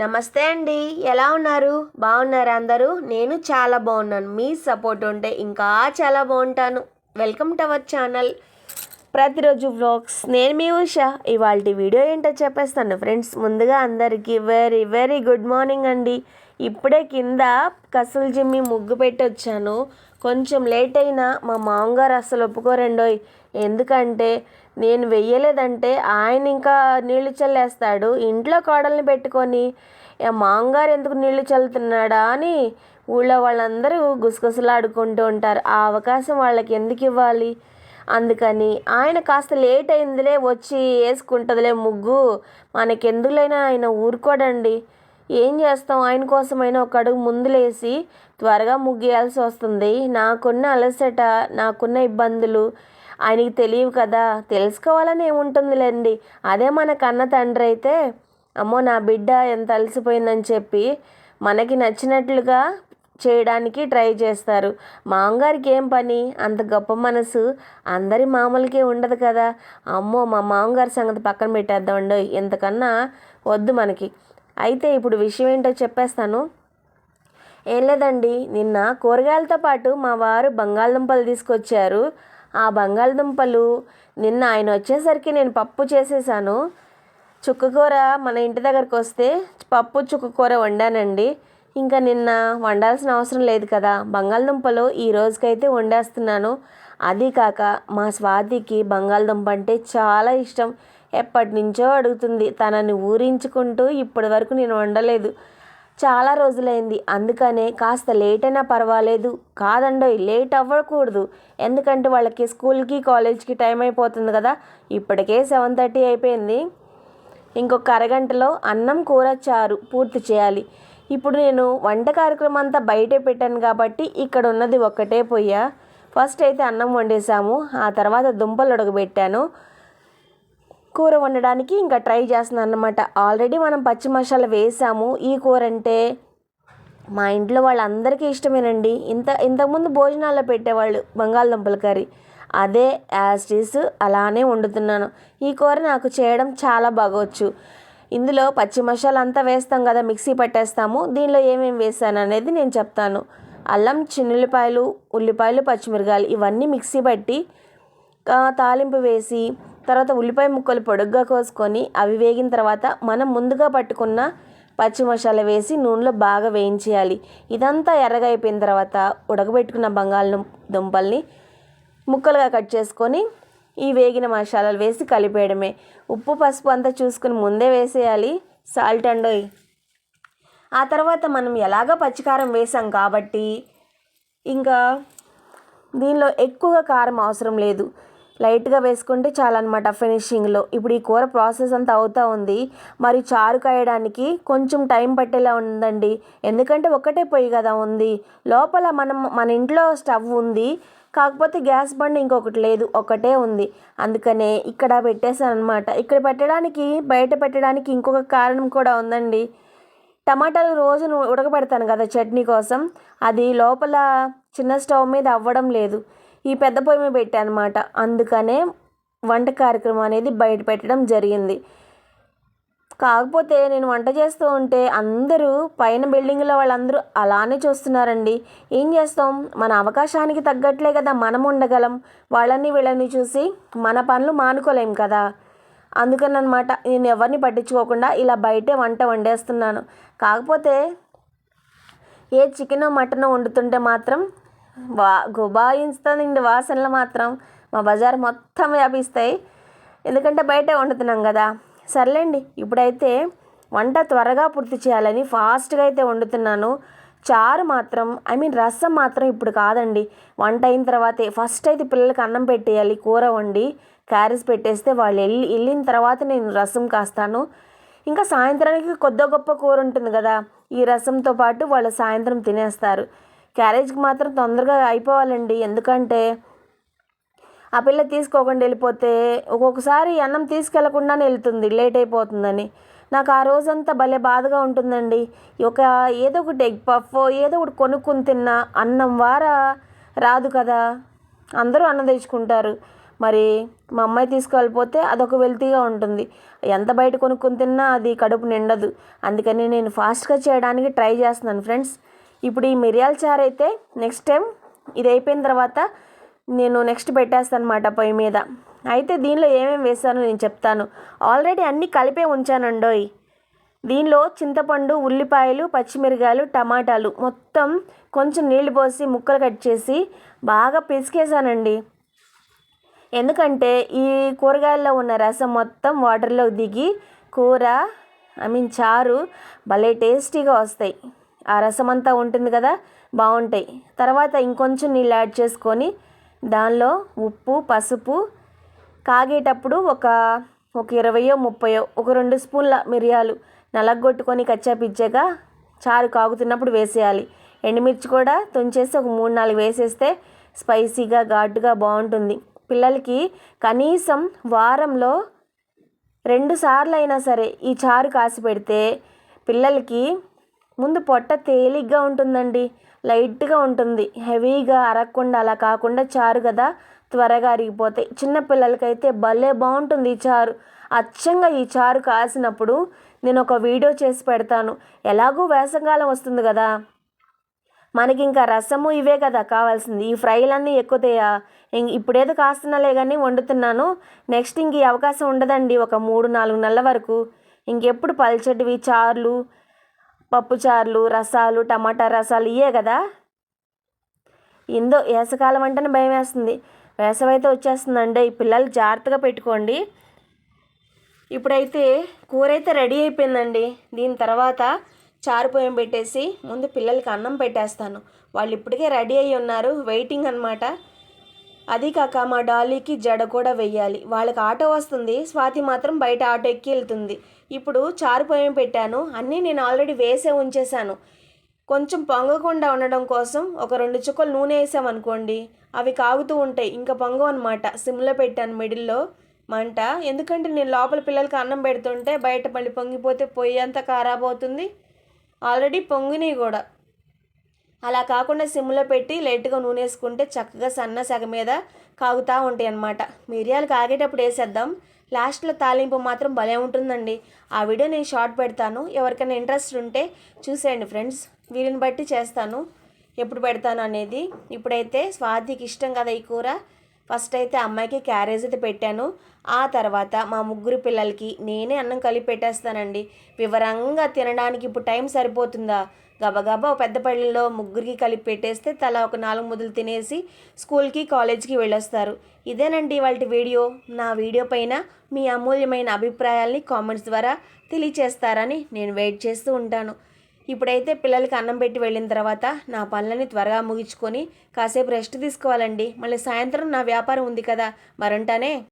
నమస్తే అండి. ఎలా ఉన్నారు? బాగున్నారా అందరూ? నేను చాలా బాగున్నాను. మీ సపోర్ట్ ఉంటే ఇంకా చాలా బాగుంటాను. Welcome to our channel. ప్రతిరోజు వ్లాగ్స్. నేను మీ ఉష. ఇవాళ వీడియో ఏంటో చెప్పేస్తాను. ఫ్రెండ్స్ ముందుగా అందరికీ వెరీ వెరీ గుడ్ మార్నింగ్ అండి. ఇప్పుడే కింద కసులు జిమ్మి ముగ్గు పెట్టి వచ్చాను. కొంచెం లేట్ అయినా మా మామగారు అస్సలు ఒప్పుకోరండోయ్. ఎందుకంటే నేను వెయ్యలేదంటే ఆయన ఇంకా నీళ్ళు చల్లేస్తాడు. ఇంట్లో కోడల్ని పెట్టుకొని "ఏ, మామగారు ఎందుకు నీళ్ళు చల్లుతున్నాడా? అని ఊళ్ళో వాళ్ళందరూ గుసగుసలాడుకుంటూ ఉంటారు. ఆ అవకాశం వాళ్ళకి ఎందుకు ఇవ్వాలి? అందుకని ఆయన కాస్త లేట్ అయిందిలే వచ్చి వేసుకుంటుందిలే ముగ్గు. మనకెందుకులైనా ఆయన ఊరుకోడండి. ఏం చేస్తాం? ఆయన కోసమైనా ఒక అడుగు ముందులేసి త్వరగా ముగ్గేయాల్సి వస్తుంది. నాకున్న అలసట నాకున్న ఇబ్బందులు ఆయనకి తెలియవు కదా. తెలుసుకోవాలని ఏముంటుందిలేండి. అదే మన కన్న తండ్రి అయితే అమ్మో నా బిడ్డ ఎంత అలసిపోయిందని చెప్పి మనకి నచ్చినట్లుగా చేయడానికి ట్రై చేస్తారు. మామగారికి ఏం పని? అంత గొప్ప మనసు అందరి మామూలుకే ఉండదు కదా. అమ్మో మా మామగారి సంగతి పక్కన పెట్టేద్దామండి ఇంతకన్నా వద్దు మనకి. అయితే ఇప్పుడు విషయం ఏంటో చెప్పేస్తాను. ఏం లేదండి నిన్న కూరగాయలతో పాటు మా వారు బంగాళదుంపలు తీసుకొచ్చారు. ఆ బంగాళదుంపలు నిన్న ఆయన వచ్చేసరికి నేను పప్పు చేసేసాను. చుక్కకూర మన ఇంటి దగ్గరకు వస్తే పప్పు చుక్కకూర వండానండి. ఇంకా నిన్న వండాల్సిన అవసరం లేదు కదా. బంగాళదుంపలు ఈ రోజుకైతే వండేస్తున్నాను. అది కాక మా స్వాతికి బంగాళదుంప అంటే చాలా ఇష్టం. ఎప్పటి నుంచో అడుగుతుంది. తనని ఊరించుకుంటూ ఇప్పటి వరకు నేను వండలేదు. చాలా రోజులైంది. అందుకనే కాస్త లేట్ అయినా పర్వాలేదు. కాదండోయ్ లేట్ అవ్వకూడదు. ఎందుకంటే వాళ్ళకి స్కూల్కి కాలేజ్కి టైం అయిపోతుంది కదా. ఇప్పటికే సెవెన్ థర్టీ అయిపోయింది. ఇంకొక అరగంటలో అన్నం కూర చారు పూర్తి చేయాలి. ఇప్పుడు నేను వంట కార్యక్రమం అంతా బయటే పెట్టాను కాబట్టి ఇక్కడ ఉన్నది ఒక్కటే పొయ్య. ఫస్ట్ అయితే అన్నం వండేసాము. ఆ తర్వాత దుంపలు ఉడకబెట్టాను. కూర వండడానికి ఇంకా ట్రై చేస్తున్నాను అనమాట ఆల్రెడీ మనం పచ్చి మసాలా వేసాము. ఈ కూర అంటే మా ఇంట్లో వాళ్ళందరికీ ఇష్టమేనండి. ఇంత ఇంతకుముందు భోజనాల్లో పెట్టేవాళ్ళు బంగాళదుంపల కర్రీ. అదే యాస్టీస్ అలానే వండుతున్నాను. ఈ కూర నాకు చేయడం చాలా బాగొచ్చు. ఇందులో పచ్చి మసాలా అంతా వేస్తాం కదా మిక్సీ పట్టేస్తాము. దీనిలో ఏమేమి వేసాను అనేది నేను చెప్తాను. అల్లం చిన్నుల్లిపాయలు ఉల్లిపాయలు పచ్చిమిరకాయలు ఇవన్నీ మిక్సీ పట్టి తాలింపు వేసి తర్వాత ఉల్లిపాయ ముక్కలు పొడుగ్గా కోసుకొని అవి వేగిన తర్వాత మనం ముందుగా పట్టుకున్న పచ్చి మసాలా వేసి నూనెలో బాగా వేయించేయాలి. ఇదంతా ఎర్రగా అయిపోయిన తర్వాత ఉడకబెట్టుకున్న బంగాళ దుంపల్ని ముక్కలుగా కట్ చేసుకొని ఈ వేగిన మసాలాలు వేసి కలిపేయడమే. ఉప్పు పసుపు అంతా చూసుకుని ముందే వేసేయాలి. సాల్ట్ అండోయ్ ఆ తర్వాత మనం ఎలాగో పచ్చికారం వేసాం కాబట్టి ఇంకా దీనిలో ఎక్కువగా కారం అవసరం లేదు. లైట్గా వేసుకుంటే చాలన్నమాట ఫినిషింగ్లో. ఇప్పుడు ఈ కూర ప్రాసెస్ అంతా అవుతూ ఉంది. మరి చారు కాయడానికి కొంచెం టైం పట్టేలా ఉందండి. ఎందుకంటే ఒకటే పొయ్యి కదా ఉంది. లోపల మనం మన ఇంట్లో స్టవ్ ఉంది. కాకపోతే గ్యాస్ బండి ఇంకొకటి లేదు. ఒకటే ఉంది. అందుకనే ఇక్కడ పెట్టేశాను అనమాట ఇక్కడ పెట్టడానికి బయట పెట్టడానికి ఇంకొక కారణం కూడా ఉందండి. టమాటాలు రోజు ఉడకబెడతాను కదా చట్నీ కోసం. అది లోపల చిన్న స్టవ్ మీద అవ్వడం లేదు. ఈ పెద్ద పొయ్యి మీద అందుకనే వంట కార్యక్రమం అనేది బయట పెట్టడం జరిగింది. కాకపోతే నేను వంట చేస్తూ ఉంటే అందరూ పైన బిల్డింగ్లో వాళ్ళందరూ అలానే చూస్తున్నారండి. ఏం చేస్తాం? మన అవకాశానికి తగ్గట్లే కదా మనం ఉండగలం. వాళ్ళని వీళ్ళని చూసి మన పనులు మానుకోలేం కదా. అందుకని అనమాట నేను ఎవరిని పట్టించుకోకుండా ఇలా బయటే వంట వండేస్తున్నాను. కాకపోతే ఏ చికెన్ మటన్ వండుతుంటే మాత్రం వా గుబాయిస్తుందండి వాసనలు మాత్రం మా బజార్ మొత్తం వ్యాపిస్తాయి. ఎందుకంటే బయటే వండుతున్నాం కదా. సర్లేండి ఇప్పుడైతే వంట త్వరగా పూర్తి చేయాలని ఫాస్ట్గా అయితే వండుతున్నాను. చారు మాత్రం ఐ మీన్ రసం మాత్రం ఇప్పుడు కాదండి. వంట అయిన తర్వాతే ఫస్ట్ అయితే పిల్లలకి అన్నం పెట్టేయాలి కూర వండి క్యారెస్ పెట్టేస్తే వాళ్ళు వెళ్ళి వెళ్ళిన తర్వాత నేను రసం కాస్తాను. ఇంకా సాయంత్రానికి కొద్ది గొప్ప కూర ఉంటుంది కదా ఈ రసంతో పాటు వాళ్ళు సాయంత్రం తినేస్తారు. క్యారేజ్కి మాత్రం తొందరగా అయిపోవాలండి. ఎందుకంటే ఆ పిల్ల తీసుకోకుండా వెళ్ళిపోతే ఒక్కొక్కసారి అన్నం తీసుకెళ్ళకుండానే వెళ్తుంది లేట్ అయిపోతుందని. నాకు ఆ రోజంతా భలే బాధగా ఉంటుందండి. ఒక ఏదో ఒకటి ఎగ్ పఫ్ ఏదో ఒకటి కొనుక్కుని తిన్నా అన్నం వార రాదు కదా. అందరూ అన్నం తెచ్చుకుంటారు. మరి మా అమ్మాయి తీసుకెళ్ళిపోతే అదొక వెల్తీగా ఉంటుంది. ఎంత బయట కొనుక్కొని తిన్నా అది కడుపు నిండదు. అందుకని నేను ఫాస్ట్గా చేయడానికి ట్రై చేస్తున్నాను ఫ్రెండ్స్. ఇప్పుడు ఈ మిరియాల చారు అయితే నెక్స్ట్ టైం ఇది అయిపోయిన తర్వాత నేను నెక్స్ట్ పెట్టేస్తాను అనమాట పొయ్యి మీద. అయితే దీనిలో ఏమేమి వేసానో నేను చెప్తాను. ఆల్రెడీ అన్నీ కలిపే ఉంచానండోయ్. దీనిలో చింతపండు ఉల్లిపాయలు పచ్చిమిరకాయలు టమాటాలు మొత్తం కొంచెం నీళ్ళు పోసి ముక్కలు కట్ చేసి బాగా పిసికేసానండి ఎందుకంటే ఈ కూరగాయల్లో ఉన్న రసం మొత్తం వాటర్లో దిగి కూర ఐ మీన్ చారు భలే టేస్టీగా వస్తాయి. ఆ రసం అంతా ఉంటుంది కదా బాగుంటాయి తర్వాత ఇంకొంచెం నీళ్ళు యాడ్ చేసుకొని దానిలో ఉప్పు పసుపు కాగేటప్పుడు ఒక ఒక ఇరవయో ముప్పయో ఒక రెండు స్పూన్ల మిరియాలు నలగొట్టుకొని కచ్చాపిచ్చాక చారు కాగుతున్నప్పుడు వేసేయాలి. ఎండుమిర్చి కూడా తుంచేసి ఒక మూడు నాలుగు వేసేస్తే స్పైసీగా ఘాటుగా బాగుంటుంది పిల్లలకి కనీసం వారంలో రెండు సార్లు అయినా సరే ఈ చారు కాసి పెడితే పిల్లలకి ముందు పొట్ట తేలిగ్గా ఉంటుందండి. లైట్గా ఉంటుంది. హెవీగా అరగకుండా అలా కాకుండా చారు కదా త్వరగా అరిగిపోతాయి. చిన్నపిల్లలకైతే భలే బాగుంటుంది ఈ చారు. అచ్చంగా ఈ చారు కాసినప్పుడు నేను ఒక వీడియో చేసి పెడతాను. ఎలాగూ వేసవకాలం వస్తుంది కదా. మనకి ఇంకా రసము ఇవే కదా కావాల్సింది. ఈ ఫ్రైలన్నీ ఎక్కుతాయా? ఇం- ఇప్పుడేదో కాస్తున్నాలే కానీ వండుతున్నాను. నెక్స్ట్ ఇంక ఈ అవకాశం ఉండదండి. ఒక మూడు నాలుగు నెలల వరకు. ఇంకెప్పుడు పల్చటివి చారులు పప్పుచారులు రసాలు టమాటా రసాలు ఇవే కదా? ఇందో వేసకాలం అంటేనే భయం వేస్తుంది. వేసవి అయితే వచ్చేస్తుందండి. ఈ పిల్లలు జాగ్రత్తగా పెట్టుకోండి. ఇప్పుడైతే కూర అయితే రెడీ అయిపోయిందండి. దీని తర్వాత చారు పొయ్యం పెట్టేసి ముందు పిల్లలకి అన్నం పెట్టేస్తాను. వాళ్ళు ఇప్పటికే రెడీ అయ్యి ఉన్నారు. వెయిటింగ్ అనమాట అది కాక మా డాలీకి జడ కూడా వెయ్యాలి. వాళ్ళకి ఆటో వస్తుంది. స్వాతి మాత్రం బయట ఆటో ఎక్కి వెళ్తుంది. ఇప్పుడు చారు పొయ్యం పెట్టాను. అన్నీ నేను ఆల్రెడీ వేసే ఉంచేశాను. కొంచెం పొంగకుండా ఉండడం కోసం ఒక రెండు చుక్కలు నూనె వేసామనుకోండి అవి కాగుతూ ఉంటాయి. ఇంకా పొంగం అనమాట సిమ్లో పెట్టాను మిడిల్లో మంట. ఎందుకంటే నేను లోపల పిల్లలకి అన్నం పెడుతుంటే బయట మళ్ళీ పొంగిపోతే పొయ్యి అంతా ఖరాబ్ అవుతుంది. ఆల్రెడీ పొంగినాయి కూడా. అలా కాకుండా సిమ్లో పెట్టి లైట్గా నూనె వేసుకుంటే చక్కగా సన్న సగ మీద కాగుతూ ఉంటాయి అన్నమాట మిరియాలు కాగేటప్పుడు వేసేద్దాం. లాస్ట్లో తాలింపు మాత్రం భలే ఉంటుందండి. ఆ వీడియో నేను షార్ట్ పెడతాను. ఎవరికైనా ఇంట్రెస్ట్ ఉంటే చూసేయండి ఫ్రెండ్స్. వీరిని బట్టి చేస్తాను. ఎప్పుడు పెడతాను అనేది. ఇప్పుడైతే స్వాతికి ఇష్టం కదా ఈ కూర. ఫస్ట్ అయితే అమ్మాయికి క్యారేజ్ అయితే పెట్టాను. ఆ తర్వాత మా ముగ్గురు పిల్లలకి నేనే అన్నం కలిపి పెట్టేస్తానండి. వివరంగా తినడానికి ఇప్పుడు టైం సరిపోతుందా? గబగబా పెద్ద పళ్ళలో ముగ్గురికి కలిపి పెట్టేస్తే తలా ఒక నాలుగు ముద్దలు తినేసి స్కూల్కి కాలేజ్కి వెళ్ళొస్తారు. ఇదేనండి వాళ్ళ వీడియో. నా వీడియో పైన మీ అమూల్యమైన అభిప్రాయాల్ని కామెంట్స్ ద్వారా తెలియచేస్తారని నేను వెయిట్ చేస్తూ ఉంటాను. ఇప్పుడైతే పిల్లలకి అన్నం పెట్టి వెళ్ళిన తర్వాత నా పనులని త్వరగా ముగించుకొని కాసేపు రెస్ట్ తీసుకోవాలండి. మళ్ళీ సాయంత్రం నా వ్యాపారం ఉంది కదా మరంటానే?